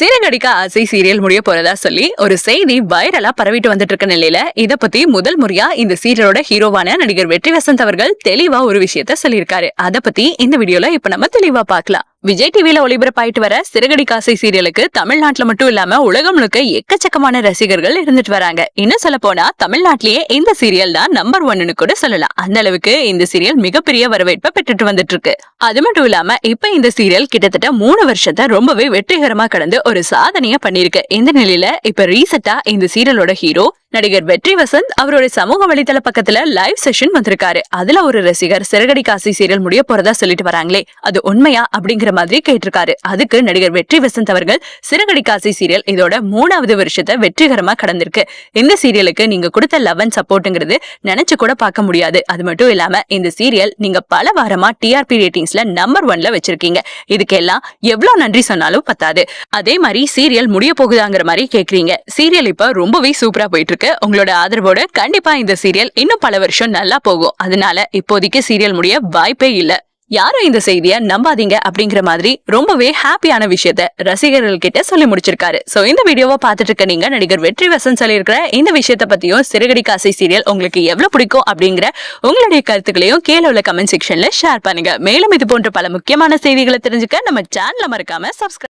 சீரங்கடிக்க ஆசை சீரியல் முடிய போறதா சொல்லி ஒரு செய்தி வைரலா பரவிட்டு வந்துட்டு இருக்க நிலையில இத பத்தி முதல் முறையா இந்த சீரியலோட ஹீரோவான நடிகர் வெற்றி வசந்த் அவர்கள் தெளிவா ஒரு விஷயத்த சொல்லியிருக்காரு. அத பத்தி இந்த வீடியோல இப்ப நம்ம தெளிவா பார்க்கலாம். விஜய் டிவியில ஒளிபரப்பாயிட்டு வர சிறுகடி காசை சீரியலுக்கு தமிழ்நாட்டுல மட்டும் இல்லாம உலகம் முழுக்க எக்கச்சக்கமான ரசிகர்கள் இருந்துட்டு வராங்க. இன்னும் சொல்ல போனா தமிழ்நாட்டிலேயே இந்த சீரியல் தான் நம்பர் ஒன்னு கூட சொல்லலாம். அந்த அளவுக்கு இந்த சீரியல் மிகப்பெரிய வரவேற்பை பெற்றுட்டு வந்துட்டு இருக்கு அது மட்டும் இல்லாம இப்ப இந்த சீரியல் கிட்டத்தட்ட மூணு வருஷத்தை ரொம்பவே வெற்றிகரமா கடந்து ஒரு சாதனையா பண்ணிருக்கு இந்த நிலையில இப்ப ரீசெண்டா இந்த சீரியலோட ஹீரோ நடிகர் வெற்றி வசந்த் அவரோட சமூக வலைதள பக்கத்துல லைவ் செஷன் வந்திருக்காரு. அதுல ஒரு ரசிகர் சிறகடி காசி சீரியல் முடிய போறதா சொல்லிட்டு வராங்களே. அது உண்மையா அப்படிங்கிற மாதிரி கேட்டிருக்காரு. அதுக்கு நடிகர் வெற்றி வசந்த் அவர்கள் சிறகடி காசி சீரியல் இதோட மூணாவது வருஷத்தை வெற்றிகரமா கடந்திருக்கு. இந்த சீரியலுக்கு நீங்க கொடுத்த லவ் அண்ட் சப்போர்ட்ங்கிறது நினைச்சு கூட பார்க்க முடியாது. அது மட்டும் இல்லாம இந்த சீரியல் நீங்க பல வாரமா டிஆர்பி ரேட்டிங்ஸ்ல நம்பர் ஒன்ல வச்சிருக்கீங்க. இதுக்கெல்லாம் எவ்வளவு நன்றி சொன்னாலும் பத்தாது. அதே மாதிரி சீரியல் முடிய போகுதாங்கிற மாதிரி கேக்குறீங்க. சீரியல் இப்ப ரொம்பவே சூப்பரா போயிட்டு இருக்கு. உங்களோட ஆதரவோட கண்டிப்பா இந்த சீரியல் இன்னும் பல வருஷம் நல்லா போகும். அதனால இப்போதைக்கு சீரியல் முடிய வாய்ப்பே இல்ல. யாரும் இந்த செய்தியை நம்பாதீங்க அப்படிங்கிற மாதிரி ரொம்பவே ஹாப்பியான விஷயத்த ரசிகர்கள் கிட்ட சொல்லி முடிச்சிருக்காரு. சோ இந்த வீடியோவை பார்த்துட்டு இருக்க நீங்க நடிகர் வெற்றி வசன் சொல்லியிருக்கிற இந்த விஷயத்த பத்தியும் சிறுகடி காசை சீரியல் உங்களுக்கு எவ்வளவு பிடிக்கும் அப்படிங்கிற உங்களுடைய கருத்துக்களையும் கீழே உள்ள கமெண்ட் செக்ஷன்ல ஷேர் பண்ணுங்க. மேலும் இது போன்ற பல முக்கியமான செய்திகளை தெரிஞ்சுக்க நம்ம சேனலை மறக்காம சப்ஸ்கிரைப்